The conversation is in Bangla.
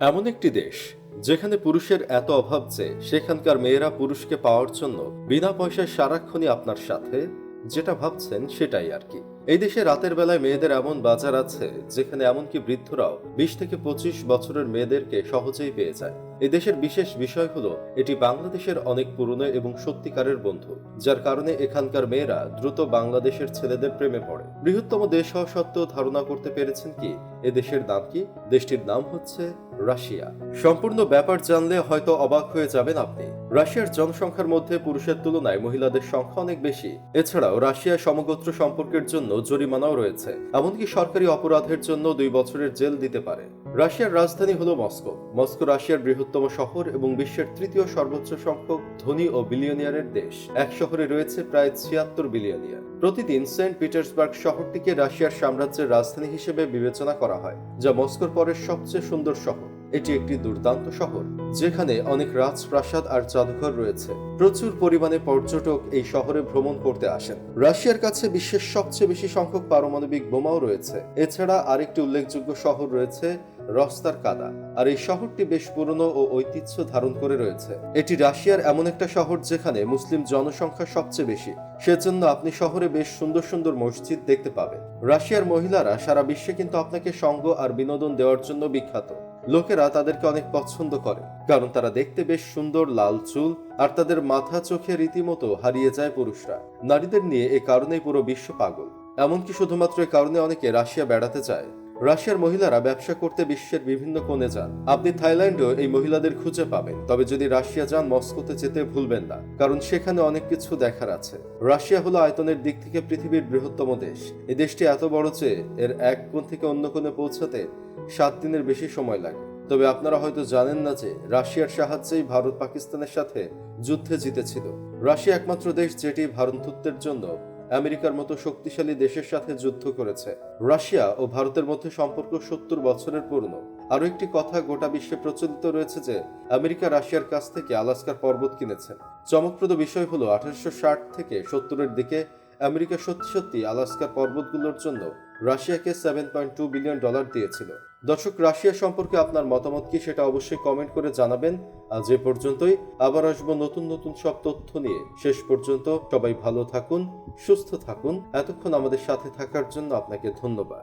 এমন একটি দেশ যেখানে পুরুষের এত অভাব যে সেখানকার মেয়েরা পুরুষকে পাওয়ার জন্য বিনা পয়সায় সারাক্ষণই আপনার সাথে, যেটা ভাবছেন সেটাই আর কি। এই দেশে রাতের বেলায় মেয়েদের এমন বাজার আছে যেখানে এমনকি বৃদ্ধরাও বিশ থেকে পঁচিশ বছরের মেয়েদেরকে সহজেই পেয়ে যায়। এই দেশের বিশেষ বিষয় হলো, এটি বাংলাদেশের অনেক পুরনো এবং সত্যিকারের বন্ধু, যার কারণে এখানকার মেয়েরা দ্রুত বাংলাদেশের ছেলেদের প্রেমে পড়ে। বৃহত্তম দেশ হওয়া সত্ত্বেও ধারণা করতে পেরেছেন কি এ দেশের নাম কি? দেশটির নাম হচ্ছে রাশিয়া। সম্পূর্ণ ব্যাপার জানলে হয়তো অবাক হয়ে যাবেন আপনি। রাশিয়ার জনসংখ্যার মধ্যে পুরুষের তুলনায় মহিলাদের সংখ্যা অনেক বেশি। এছাড়াও রাশিয়া সমগোত্র সম্পর্কের জন্য জরিমানাও রয়েছে, এমনকি সরকারি অপরাধের জন্য দুই বছরের জেল দিতে পারে। রাশিয়ার রাজধানী হলো মস্কো। মস্কো রাশিয়ার বৃহত্তম শহর এবং বিশ্বের তৃতীয় সর্বোচ্চ সংখ্যক ধনী ও বিলিয়নিয়ারের দেশ। এক শহরে রয়েছে প্রায় ছিয়াত্তর বিলিয়নিয়ার। প্রতিদিন সেন্ট পিটার্সবার্গ শহরটিকে রাশিয়ার সাম্রাজ্যের রাজধানী হিসেবে বিবেচনা করা হয়, যা মস্কোর পরের সবচেয়ে সুন্দর শহর। এটি একটি দুর্দান্ত শহর, যেখানে অনেক রাজপ্রাসাদ আর জাদুঘর রয়েছে। প্রচুর পরিমাণে পর্যটক এই শহরে ভ্রমণ করতে আসেন। রাশিয়ার কাছে বিশ্বের সবচেয়ে বেশি সংখ্যক পারমাণবিক বোমাও রয়েছে। এছাড়া আরেকটি উল্লেখযোগ্য শহর রয়েছে রস্তার কাদা। আর এই শহরটি বেশ পুরনো ও ঐতিহ্য ধারণ করে রয়েছে। এটি রাশিয়ার এমন একটা শহর যেখানে মুসলিম জনসংখ্যা সবচেয়ে বেশি। সেজন্য আপনি শহরে বেশ সুন্দর সুন্দর মসজিদ দেখতে পাবেন। রাশিয়ার মহিলারা সারা বিশ্বে কিন্তু আপনাকে সঙ্গ আর বিনোদন দেওয়ার জন্য বিখ্যাত। লোকেরা তাদেরকে অনেক পছন্দ করে, কারণ তারা দেখতে বেশ সুন্দর লাল চুল আর তাদের মাথা চোখে রীতিমতো হারিয়ে যায় পুরুষরা। নারীদের নিয়ে এ কারণেই পুরো বিশ্ব পাগল। এমনকি শুধুমাত্র এ কারণে অনেকে রাশিয়া বেড়াতে যায়। রাশিয়ার মহিলারা ব্যবসা করতে বিশ্বের বিভিন্ন কোণে যান। আপনি থাইল্যান্ডেও এই মহিলাদের খুঁজে পাবেন। তবে যদি রাশিয়া যান, মস্কোতে যেতে ভুলবেন না, কারণ সেখানে অনেক কিছু দেখার আছে। রাশিয়া হলো আয়তনের দিক থেকে পৃথিবীর বৃহত্তম দেশ। এই দেশটি এত বড় যে, এর এক কোণ থেকে অন্য কোণে পৌঁছাতে সাত দিনের বেশি সময় লাগে। তবে আপনারা হয়তো জানেন না যে, রাশিয়ার সাহায্যেই ভারত পাকিস্তানের সাথে যুদ্ধে জিতেছিল। রাশিয়া একমাত্র দেশ যেটি ভারতত্বের জন্য আমেরিকার মতো শক্তিশালী দেশের সাথে যুদ্ধ করেছে। রাশিয়া ও ভারতের মধ্যে সম্পর্ক সত্তর বছরের পূর্ণ। আরও একটি কথা গোটা বিশ্বে প্রচলিত রয়েছে যে, আমেরিকা রাশিয়ার কাছ থেকে আলাস্কার পর্বত কিনেছে। চমকপ্রদ বিষয় হলো আঠারোশো ষাট থেকে সত্তরের দিকে আমেরিকা সত্যি সত্যি আলাস্কার পর্বতগুলোর জন্য রাশিয়াকে seven point two billion dollar দিয়েছিল। দর্শক, রাশিয়া সম্পর্কে আপনার মতামত কি সেটা অবশ্যই কমেন্ট করে জানাবেন। আর যে পর্যন্তই। আবার আসব নতুন নতুন সব তথ্য নিয়ে। শেষ পর্যন্ত সবাই ভালো থাকুন, সুস্থ থাকুন। এতক্ষণ আমাদের সাথে থাকার জন্য আপনাকে ধন্যবাদ।